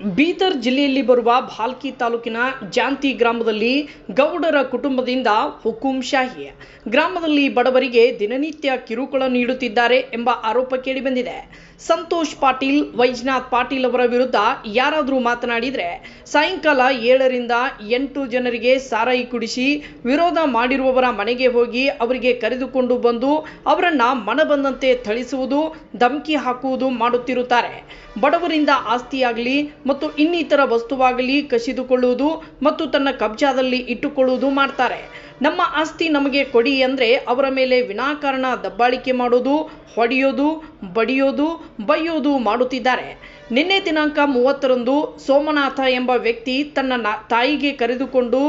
ಬೀದರ್ ಜಿಲ್ಲೆಯಲ್ಲಿ ಬರುವ ಭಾಲ್ಕಿ ತಾಲೂಕಿನ ಜಾಂತಿ ಗ್ರಾಮದಲ್ಲಿ ಗೌಡರ ಕುಟುಂಬದಿಂದ ಹುಕುಂ ಶಾಹಿ. ಗ್ರಾಮದಲ್ಲಿ ಬಡವರಿಗೆ ದಿನನಿತ್ಯ ಕಿರುಕುಳ ನೀಡುತ್ತಿದ್ದಾರೆ ಎಂಬ ಆರೋಪ ಕೇಳಿಬಂದಿದೆ. ಸಂತೋಷ್ ಪಾಟೀಲ್, ವೈಜ್ನಾಥ್ ಪಾಟೀಲ್ ಅವರ ವಿರುದ್ಧ ಯಾರಾದರೂ ಮಾತನಾಡಿದರೆ ಸಾಯಂಕಾಲ ಏಳರಿಂದ ಎಂಟು ಜನರಿಗೆ ಸಾರಾಯಿ ಕುಡಿಸಿ ವಿರೋಧ ಮಾಡಿರುವವರ ಮನೆಗೆ ಹೋಗಿ ಅವರಿಗೆ ಕರೆದುಕೊಂಡು ಬಂದು ಅವರನ್ನ ಮನಬಂದಂತೆ ಥಳಿಸುವುದು, ಧಮಕಿ ಹಾಕುವುದು ಮಾಡುತ್ತಿರುತ್ತಾರೆ. ಬಡವರಿಂದ ಆಸ್ತಿಯಾಗಲಿ ಮತ್ತು ಇನ್ನಿತರ ವಸ್ತುವಾಗಲಿ ಕಸಿದುಕೊಳ್ಳುವುದು ಮತ್ತು ತನ್ನ ಕಬ್ಜಾದಲ್ಲಿ ಇಟ್ಟುಕೊಳ್ಳುವುದು ಮಾಡ್ತಾರೆ. ನಮ್ಮ ಆಸ್ತಿ ನಮಗೆ ಕೊಡಿ ಅಂದರೆ ಅವರ ಮೇಲೆ ವಿನಾಕಾರಣ ದಬ್ಬಾಳಿಕೆ ಮಾಡೋದು ಹೊಡೆಯೋದು, ಬಡಿಯೋದು, ಬೈಯೋದು ಮಾಡುತ್ತಿದ್ದಾರೆ. ನಿನ್ನೆ ದಿನಾಂಕ ಮೂವತ್ತರಂದು ಸೋಮನಾಥ ಎಂಬ ವ್ಯಕ್ತಿ ತನ್ನ ತಾಯಿಗೆ ಕರೆದುಕೊಂಡು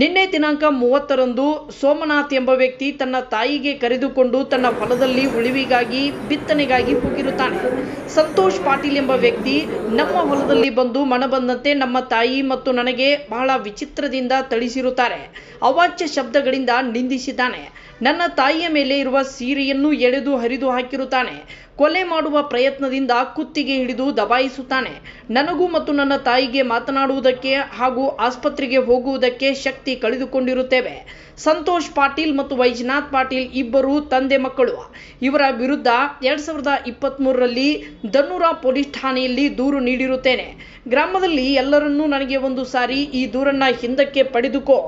ನಿನ್ನೆ ದಿನಾಂಕ ಮೂವತ್ತರಂದು ಸೋಮನಾಥ್ ಎಂಬ ವ್ಯಕ್ತಿ ತನ್ನ ತಾಯಿಗೆ ಕರೆದುಕೊಂಡು ತನ್ನ ಹೊಲದಲ್ಲಿ ಉಳಿವಿಗಾಗಿ, ಬಿತ್ತನೆಗಾಗಿ ಹೋಗಿರುತ್ತಾನೆ ಸಂತೋಷ್ ಪಾಟೀಲ್ ಎಂಬ ವ್ಯಕ್ತಿ ನಮ್ಮ ಹೊಲದಲ್ಲಿ ಬಂದು ಮನಬಂದಂತೆ ನಮ್ಮ ತಾಯಿ ಮತ್ತು ನನಗೆ ಬಹಳ ವಿಚಿತ್ರದಿಂದ ಥಳಿಸಿರುತ್ತಾರೆ. ಅವಾಚ್ಯ ಶಬ್ದಗಳಿಂದ ನಿಂದಿಸಿದ್ದಾನೆ. ನನ್ನ ತಾಯಿಯ ಮೇಲೆ ಇರುವ ಸೀರೆಯನ್ನು ಎಳೆದು ಹರಿದು ಹಾಕಿರುತ್ತಾನೆ. ಕೊಲೆ ಮಾಡುವ ಪ್ರಯತ್ನದಿಂದ ಕುತ್ತಿಗೆ ಹಿಡಿದು ದಬಾಯಿಸುತ್ತಾನೆ. ನನಗೂ ಮತ್ತು ನನ್ನ ತಾಯಿಗೆ ಮಾತನಾಡುವುದಕ್ಕೆ ಹಾಗೂ ಆಸ್ಪತ್ರೆಗೆ ಹೋಗುವುದಕ್ಕೆ ಶಕ್ತಿ ಕಳೆದುಕೊಂಡಿರುತ್ತೇವೆ. ಸಂತೋಷ್ ಪಾಟೀಲ್ ಮತ್ತು ವೈಜನಾಥ್ ಪಾಟೀಲ್ ಇಬ್ಬರು ತಂದೆ ಮಕ್ಕಳು. ಇವರ ವಿರುದ್ಧ ಎರಡ್ ಸಾವಿರದ ಇಪ್ಪತ್ತ್ಮೂರರಲ್ಲಿ ಧನುರ ಪೊಲೀಸ್ ಠಾಣೆಯಲ್ಲಿ ದೂರು ನೀಡಿರುತ್ತೇನೆ. ಗ್ರಾಮದಲ್ಲಿ ಎಲ್ಲರನ್ನೂ ನನಗೆ ಒಂದು ಸಾರಿ ಈ ದೂರನ್ನ ಹಿಂದಕ್ಕೆ ಪಡೆದುಕೋ.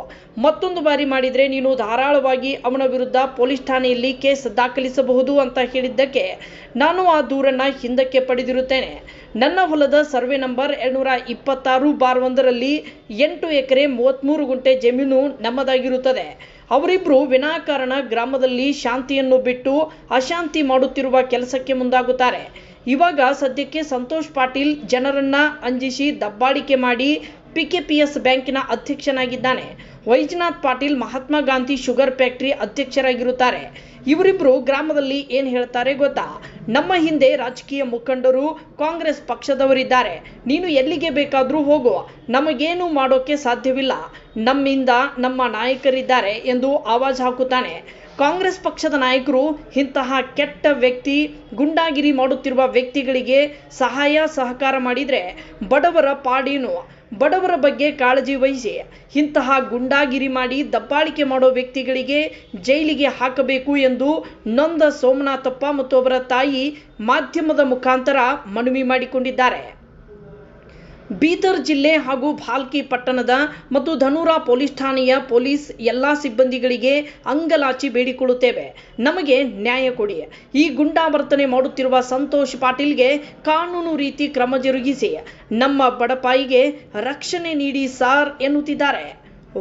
ಮತ್ತೊಂದು ಬಾರಿ ಮಾಡಿದರೆ ನೀನು ಧಾರಾಳವಾಗಿ ಅವನ ವಿರುದ್ಧ ಪೊಲೀಸ್ ಠಾಣೆಯಲ್ಲಿ ಕೇಸ್ ದಾಖಲಿಸಬಹುದು ಅಂತ ಹೇಳಿದ್ದಕ್ಕೆ ನಾನು ಆ ದೂರನ್ನ ಹಿಂದಕ್ಕೆ ಪಡೆದಿರುತ್ತೇನೆ. ನನ್ನ ಹೊಲದ ಸರ್ವೆ ನಂಬರ್ ಎರಡುನೂರ ಇಪ್ಪತ್ತಾರು ಬಾರ್ ಒಂದರಲ್ಲಿ ಎಂಟು ಎಕರೆ ಮೂವತ್ತ್ಮೂರು ಗುಂಟೆ ಜಮೀನು ನಮ್ಮದಾಗಿರುತ್ತದೆ. ಅವರಿಬ್ಬರು ವಿನಾಕಾರಣ ಗ್ರಾಮದಲ್ಲಿ ಶಾಂತಿಯನ್ನು ಬಿಟ್ಟು ಅಶಾಂತಿ ಮಾಡುತ್ತಿರುವ ಕೆಲಸಕ್ಕೆ ಮುಂದಾಗುತ್ತಾರೆ. ಇವಾಗ ಸದ್ಯಕ್ಕೆ ಸಂತೋಷ್ ಪಾಟೀಲ್ ಜನರನ್ನ ಅಂಜಿಸಿ ದಬ್ಬಾಳಿಕೆ ಮಾಡಿ ಪಿಕೆಪಿಎಸ್ ಬ್ಯಾಂಕಿನ ಅಧ್ಯಕ್ಷನಾಗಿದ್ದಾನೆ. ವೈಜನಾಥ್ ಪಾಟೀಲ್, ಮಹಾತ್ಮ ಗಾಂಧಿ ಶುಗರ್ ಫ್ಯಾಕ್ಟರಿ ಅಧ್ಯಕ್ಷರಾಗಿರುತ್ತಾರೆ. ಇವರಿಬ್ಬರು ಗ್ರಾಮದಲ್ಲಿ ಏನು ಹೇಳ್ತಾರೆ ಗೊತ್ತಾ? ನಮ್ಮ ಹಿಂದೆ ರಾಜಕೀಯ ಮುಖಂಡರು, ಕಾಂಗ್ರೆಸ್ ಪಕ್ಷದವರಿದ್ದಾರೆ. ನೀನು ಎಲ್ಲಿಗೆ ಬೇಕಾದರೂ ಹೋಗು. ನಮಗೇನು ಮಾಡೋಕ್ಕೆ ಸಾಧ್ಯವಿಲ್ಲ. ನಮ್ಮಿಂದ ನಮ್ಮ ನಾಯಕರಿದ್ದಾರೆ ಎಂದು ಆವಾಜ್ ಹಾಕುತ್ತಾನೆ. ಕಾಂಗ್ರೆಸ್ ಪಕ್ಷದ ನಾಯಕರು ಇಂತಹ ಕೆಟ್ಟ ವ್ಯಕ್ತಿ, ಗುಂಡಾಗಿರಿ ಮಾಡುತ್ತಿರುವ ವ್ಯಕ್ತಿಗಳಿಗೆ ಸಹಾಯ, ಸಹಕಾರ ಮಾಡಿದರೆ ಬಡವರ ಪಾಡೇನು? ಬಡವರ ಬಗ್ಗೆ ಕಾಳಜಿ ವಹಿಸಿ. ಇಂತಹ ಗುಂಡಾಗಿರಿ ಮಾಡಿ ದಬ್ಬಾಳಿಕೆ ಮಾಡೋ ವ್ಯಕ್ತಿಗಳಿಗೆ ಜೈಲಿಗೆ ಹಾಕಬೇಕು ಎಂದು ನೊಂದ ಸೋಮನಾಥಪ್ಪ ಮತ್ತು ಅವರ ತಾಯಿ ಮಾಧ್ಯಮದ ಮುಖಾಂತರ ಮನವಿ ಮಾಡಿಕೊಂಡಿದ್ದಾರೆ. ಬೀದರ್ ಜಿಲ್ಲೆ ಹಾಗೂ ಭಾಲ್ಕಿ ಪಟ್ಟಣದ ಮತ್ತು ಧನೂರ ಪೊಲೀಸ್ ಠಾಣೆಯ ಪೊಲೀಸ್ ಎಲ್ಲ ಸಿಬ್ಬಂದಿಗಳಿಗೆ ಅಂಗಲಾಚಿ ಬೇಡಿಕೊಳ್ಳುತ್ತೇವೆ. ನಮಗೆ ನ್ಯಾಯ ಕೊಡಿ. ಈ ಗುಂಡಾವರ್ತನೆ ಮಾಡುತ್ತಿರುವ ಸಂತೋಷ್ ಪಾಟೀಲ್ಗೆ ಕಾನೂನು ರೀತಿ ಕ್ರಮ ಜರುಗಿಸಿ. ನಮ್ಮ ಬಡಪಾಯಿಗೆ ರಕ್ಷಣೆ ನೀಡಿ ಸಾರ್ ಎನ್ನುತ್ತಿದ್ದಾರೆ.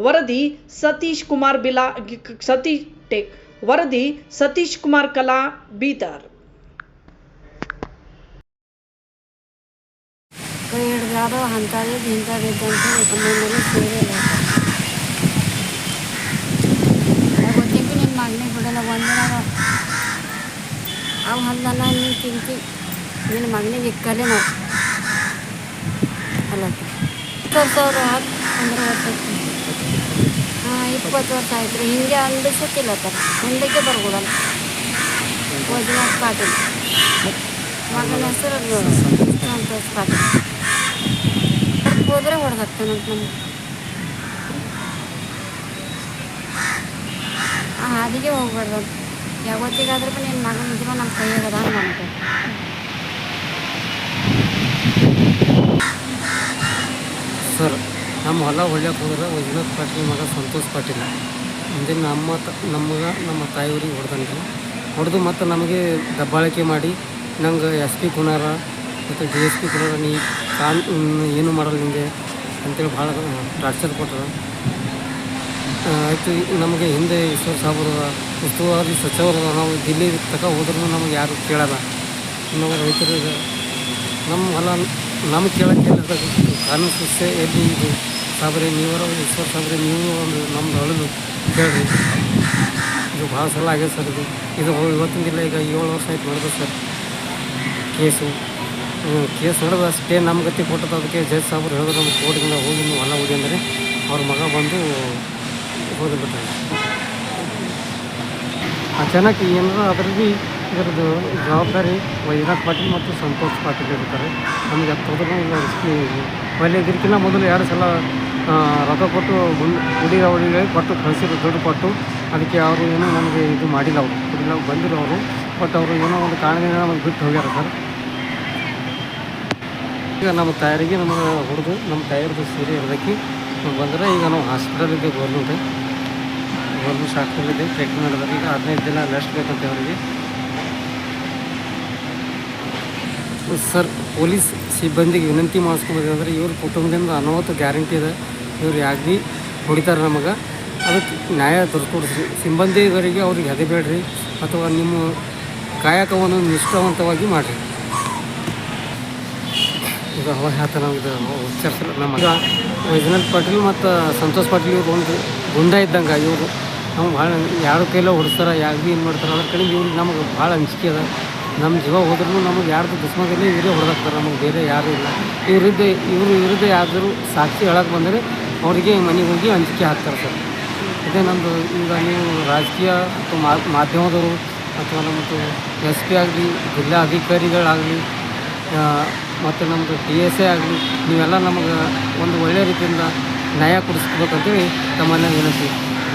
ವರದಿ ಸತೀಶ್ ಕುಮಾರ್ ಬಿಲಾ ಸತೀಶ್ ಟೇಕ್ ವರದಿ ಸತೀಶ್ ಕುಮಾರ್ ಕಲಾ, ಬೀದರ್. ಹಿಡ್ದಾರು ಅಂಥದ್ದು ಇಂಥದ್ದು ಅಂತ ನಮ್ಮನೇಲಿ ಸೇರೇ ಇಲ್ಲ ಗೊತ್ತಿತ್ತು ಮಗನಿಗೆ ಬಿಡಲ್ಲ ಒಂದಿನ ಅವು ಹಲ್ಲಲ್ಲ ನೀನು ತಿಂತಿ ನಿನ್ನ ಮಗನಿಗೆ ಇಕ್ಕಲೇ ನಾವು ಅಲ್ಲ ಇಪ್ಪತ್ತು ಸಾವಿರ ಹಾಕಿ ಅಂದ್ರೆ ಹಾಂ ಇಪ್ಪತ್ತು ವರ್ಷ ಆಯ್ತು ರೀ ಹಿಂಗೆ ಅಂದಿಸಕ್ಕಿಲ್ಲ ತರ ಹಿಂದಕ್ಕೆ ಬರ್ಕೊಡಲ್ಲ ವಜನಾಥ್ ಪಾಟೀಲ್ ಮಗನ ಹೆಸರು ಸಂತೋಷ್ ಪಾಟೀಲ್ ಹೋದ್ರೆ ಹೊಡೆದಾಗ್ತಾನಂತ ನಮ್ಗೆ. ಆ ಹಾದಿಗೆ ಹೋಗ್ಬಾರ್ದು. ಯಾವತ್ತಿಗಾದ್ರೂ ನಿನ್ನ ಮಗನ ನಿಜವ ನಮ್ಮ ಕೈಯಾಗದ ಅಂತ ಸರ್ ನಮ್ಮ ಹೊಲ ಹೊಳ್ಯಕ್ಕೆ ಹೋದ್ರೆ ವೈಜನಾಥ್ ಪಾಟೀಲ್ ಮಗ ಸಂತೋಷ್ ಪಾಟೀಲ್. ಮುಂದೆ ನಮ್ಮ ತ, ನಮ್ಗೆ, ನಮ್ಮ ತಾಯಿಯವ್ರಿಗೆ ಹೊಡೆದನ್ರಿ. ಹೊಡೆದು ಮತ್ತು ನಮಗೆ ದಬ್ಬಾಳಿಕೆ ಮಾಡಿ, ನಂಗೆ ಎಸ್ ಪಿ ಕುನಾರ ಮತ್ತು ಡಿ ಎಸ್ ಪಿ ಕುನಾರ ನೀ ಕಾನ್ ಏನು ಮಾಡಲ್ಲ ನಿಮಗೆ ಅಂತೇಳಿ ಭಾಳ ಟಾರ್ಚರ್ ಕೊಟ್ಟರು. ಆಯಿತು, ನಮಗೆ ಹಿಂದೆ ಈಶ್ವರ ಸಾಹೇಬರು ಉಸ್ತುವಾರಿ ಸಚಿವರು ನಾವು ದಿಲ್ಲಿ ತಕ ಹೋದ್ರೂ ನಮಗೆ ಯಾರು ಕೇಳಲ್ಲ. ನಾವು ರೈತರಿಗೆ ನಮ್ಮ ಹೊಲ, ನಮ್ಮ ಕೇಳಕ್ಕೆ ಕಾನೂನು ಸಂಸ್ಥೆ ಎಲ್ಲಿ ಇದು? ಸಾಬ್ರೆ ನೀವರ ಈಶ್ವರ್ ಸಾಬ್ರೆ ನೀವು ಒಂದು ನಮ್ದು ಅಳಲು ಕೇಳ್ರಿ. ಇದು ಭಾಳ ಸಲ ಆಗ್ಯದ ಸರ್ ಇದು. ಇದು ಇವತ್ತಿನ ಇಲ್ಲ ಈಗ ಏಳು ವರ್ಷ ಆಯ್ತು ಮಾಡಬೇಕು ಸರ್, ಕೇಸು. ಕೇಸ್ ನಡೆದು ಅಷ್ಟೇ ನಮ್ಮ ಗತಿ ಕೊಟ್ಟದ್ದು. ಅದಕ್ಕೆ ಜಡ್ಜ್ ಸಾಬ್ರು ಹೇಳಿದ್ರು, ನಮ್ಮ ಕೋರ್ಟಿಂದ ಹೋಗಿ ನೀವು ಹೊಲ ಹೋಗಿ ಅಂದರೆ ಅವ್ರ ಮಗ ಬಂದು ಹೋಗಿಬಿಟ್ಟಾರೆ ಅಚಾನಕ್ ಏನಾರ ಅದರಲ್ಲಿ ಇದರದ್ದು ಜವಾಬ್ದಾರಿ ವೈದ್ಯನಾಥ್ ಪಾಟೀಲ್ ಮತ್ತು ಸಂತೋಷ್ ಪಾಟೀಲ್ ಇರ್ತಾರೆ. ನಮಗೆ ರಿಸ್ಕಿ ಒಳ್ಳೆ ಇದಕ್ಕಿಂತ ಮೊದಲು ಎರಡು ಸಲ ರಥ ಕೊಟ್ಟು ಗುಂಡ್ ಅವಳಿಗೆ ಕೊಟ್ಟು ಕಳಿಸಿದ್ರು, ದುಡ್ಡು ಕೊಟ್ಟು, ಅದಕ್ಕೆ ಅವರು ಏನೂ ನಮಗೆ ಇದು ಮಾಡಿಲ್ಲ ಅವರು. ಕುಡಿಲ್ಲ ಬಂದಿರೋ ಅವರು. ಬಟ್ ಅವರು ಏನೋ ಒಂದು ಕಾರಣದಿಂದ ನಮಗೆ ಬಿಟ್ಟು ಹೋಗ್ಯಾರ ಸರ್. ಈಗ ನಮ್ಮ ತಾಯರಿಗೆ ನಮಗೆ ಹೊಡೆದು ನಮ್ಮ ತಾಯರ್ದು ಸೀರೆ ಇರೋದಕ್ಕೆ ಬಂದರೆ ಈಗ ನಾವು ಹಾಸ್ಪಿಟಲ್ ಇದೆ ಗೌರ್ಮೆಂಟ್ ಗೌರ್ಮೆಂಟ್ ಹಾಸ್ಪಿಟಲ್ ಇದೆ ಟ್ರೀಟ್ಮೆಂಟ್ ನಡೆದ್ರೆ ಈಗ ಹದಿನೈದು ದಿನ ರೆಸ್ಟ್ ಬೇಕಂತ ಅವರಿಗೆ. ಸರ್, ಪೊಲೀಸ್ ಸಿಬ್ಬಂದಿಗೆ ವಿನಂತಿ ಮಾಡಿಸ್ಕೊಂಬಂದ್ರೆ ಇವ್ರ ಕುಟುಂಬದಿಂದ ಅನವತ್ತು ಗ್ಯಾರಂಟಿ ಇದೆ. ಇವ್ರು ಯಾಕೆ ಹೊಡಿತಾರೆ ನಮಗೆ. ಅದಕ್ಕೆ ನ್ಯಾಯ ತೋರಿಸ್ಕೊಡ್ರಿ ಸಿಬ್ಬಂದಿಗಳಿಗೆ ಅವ್ರಿಗೆ ಹೆದಬೇಡ್ರಿ ಅಥವಾ ನಿಮ್ಮ ಕಾಯಕವನ್ನು ನಿಷ್ಠಾವಂತವಾಗಿ ಮಾಡಿರಿ. ಈಗ ಅವ ಹೇಳ್ತಾನೆ ಇದು ಉಚ್ಚರಿಸಲು ನಮ್ಮ ಈಗ ವೈಜನಾಥ್ ಪಾಟೀಲ್ ಮತ್ತು ಸಂತೋಷ್ ಪಾಟೀಲ್ ಇವ್ರು ಒಂದು ಗುಂಡ ಇದ್ದಂಗೆ ಇವರು. ನಮ್ಗೆ ಭಾಳ ಯಾರ ಕೈಲೋ ಹೊಡಿಸ್ತಾರೆ, ಯಾರು ಭೀ ಏನು ಮಾಡ್ತಾರೆ ಅದ್ರ ಕಡೆ ಇವ್ರಿಗೆ ನಮಗೆ ಭಾಳ ಅಂಜಿಕೆ ಅದ. ನಮ್ಮ ಜೀವ ಹೋದ್ರೂ ನಮಗೆ ಯಾರ್ದು ದುಶ್ಮನಿಲ್ಲ, ಇವರೇ ಹೊಡೆದಾಕ್ತಾರೆ, ನಮಗೆ ಬೇರೆ ಯಾರೂ ಇಲ್ಲ. ಇವ್ರದ್ದು, ಇವರು ವಿರುದ್ಧ ಯಾರಾದರೂ ಸಾಕ್ಷಿ ಹೇಳಕ್ಕೆ ಬಂದರೆ ಅವರಿಗೆ ಮನೆಗೆ ಹೋಗಿ ಅಂಜಿಕೆ ಹಾಕ್ತಾರೆ ಸರ್. ಅದೇ ನಮ್ಮದು ಈಗ ನೀವು ರಾಜಕೀಯ ಅಥವಾ ಮಾಧ್ಯಮದವರು ಅಥವಾ ನಮ್ಮದು ಎಸ್ ಪಿ ಆಗಲಿ ಜಿಲ್ಲಾ ಅಧಿಕಾರಿಗಳಾಗಲಿ ಮತ್ತು ನಮ್ಮದು ಟಿ ಎಸ್ ಎ ಆಗಲಿ, ನೀವೆಲ್ಲ ನಮಗೆ ಒಂದು ಒಳ್ಳೆಯ ರೀತಿಯಿಂದ ನ್ಯಾಯ ಕೊಡಿಸ್ಬೇಕಂತೇಳಿ ತಮ್ಮನ್ನ ವಿನಂತಿ.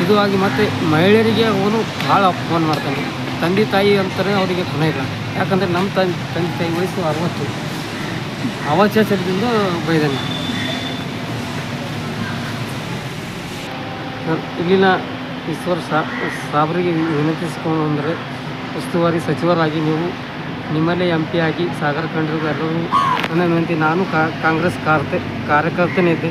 ಇದು ಆಗಿ ಮತ್ತು ಮಹಿಳೆಯರಿಗೆ ಅವನು ಭಾಳ ಅಪಮಾನ ಮಾಡ್ತಾನೆ. ತಂದೆ ತಾಯಿ ಅಂತಲೇ ಅವರಿಗೆ ಕೊನೆ ಇಲ್ಲ. ಯಾಕಂದರೆ ನಮ್ಮ ತಂದೆ ತಂದೆ ತಾಯಿ ವಯಸ್ಸು ಅರವತ್ತು. ಅವಾಚಾಚರದಿಂದ ಬೈದಾನೆ. ಇಲ್ಲಿನ ಈಶ್ವರ್ ಸಾಬ್ರಿಗೆ ವಿನಂತಿಸಿಕೊಂಡು ಅಂದರೆ ಉಸ್ತುವಾರಿ ಸಚಿವರಾಗಿ ನೀವು ನಿಮ್ಮಲ್ಲೇ ಎಂ ಪಿ ಆಗಿ ಸಾಗರ ಕಂಡ್ರಿಗೂ ಎಲ್ಲರೂ ನನ್ನ ವಿನಂತಿ, ನಾನು ಕಾಂಗ್ರೆಸ್ ಕಾರ್ತೆ ಕಾರ್ಯಕರ್ತನೇ ಇದ್ದೆ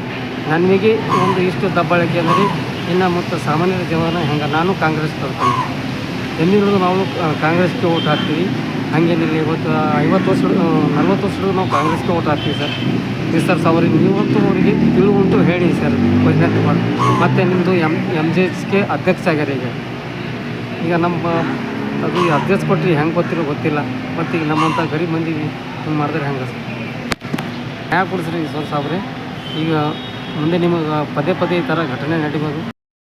ನನಗೆ ಒಂದು ಇಷ್ಟು ದಬ್ಬಾಳಿಕೆ ಅಂದರೆ ಇನ್ನು ಮತ್ತು ಸಾಮಾನ್ಯ ಜೀವನ ಹೆಂಗೆ? ನಾನು ಕಾಂಗ್ರೆಸ್ ಕರ್ತೇನೆ ಎಂದಿನೂ ನಾವು ಕಾಂಗ್ರೆಸ್ಗೆ ಓಟ್ ಹಾಕ್ತೀವಿ. ಹಾಗೇನಿಲ್ಲ ಇವತ್ತು ಐವತ್ತು ವರ್ಷ ನಲ್ವತ್ತು ವರ್ಷಗಳು ನಾವು ಕಾಂಗ್ರೆಸ್ಗೆ ಓಟ್ ಹಾಕ್ತೀವಿ ಸರ್. ಇದು ಸರ್ ಅವ್ರಿಗೆ ನೀವಂತೂ ಅವರಿಗೆ ತಿಳುವುಂಟು ಹೇಳಿ ಸರ್. ಮಾಡಿ, ಮತ್ತು ನಿಮ್ಮದು ಎಂ ಎಂ ಜೆ ಎಸ್ಗೆ ಅಧ್ಯಕ್ಷ ಆಗ್ಯಾರ ಈಗ ಈಗ ನಮ್ಮ ಅದು ಅಡ್ರೆಸ್ ಕೊಟ್ಟರೆ ಹೆಂಗೆ ಗೊತ್ತಿರೋ ಗೊತ್ತಿಲ್ಲ. ಮತ್ತು ಈಗ ನಮ್ಮಂಥ ಗರೀಬ್ ಮಂದಿಗೆ ಹಿಂಗೆ ಮಾಡಿದ್ರೆ ಹೆಂಗೆ ಯಾಕೆ ಕೊಡಿಸ್ರಿ ಸರ್ ಸಾಬ್ರೆ. ಈಗ ಮುಂದೆ ನಿಮಗೆ ಪದೇ ಪದೇ ಈ ಥರ ಘಟನೆ ನಡಿಬೋದು.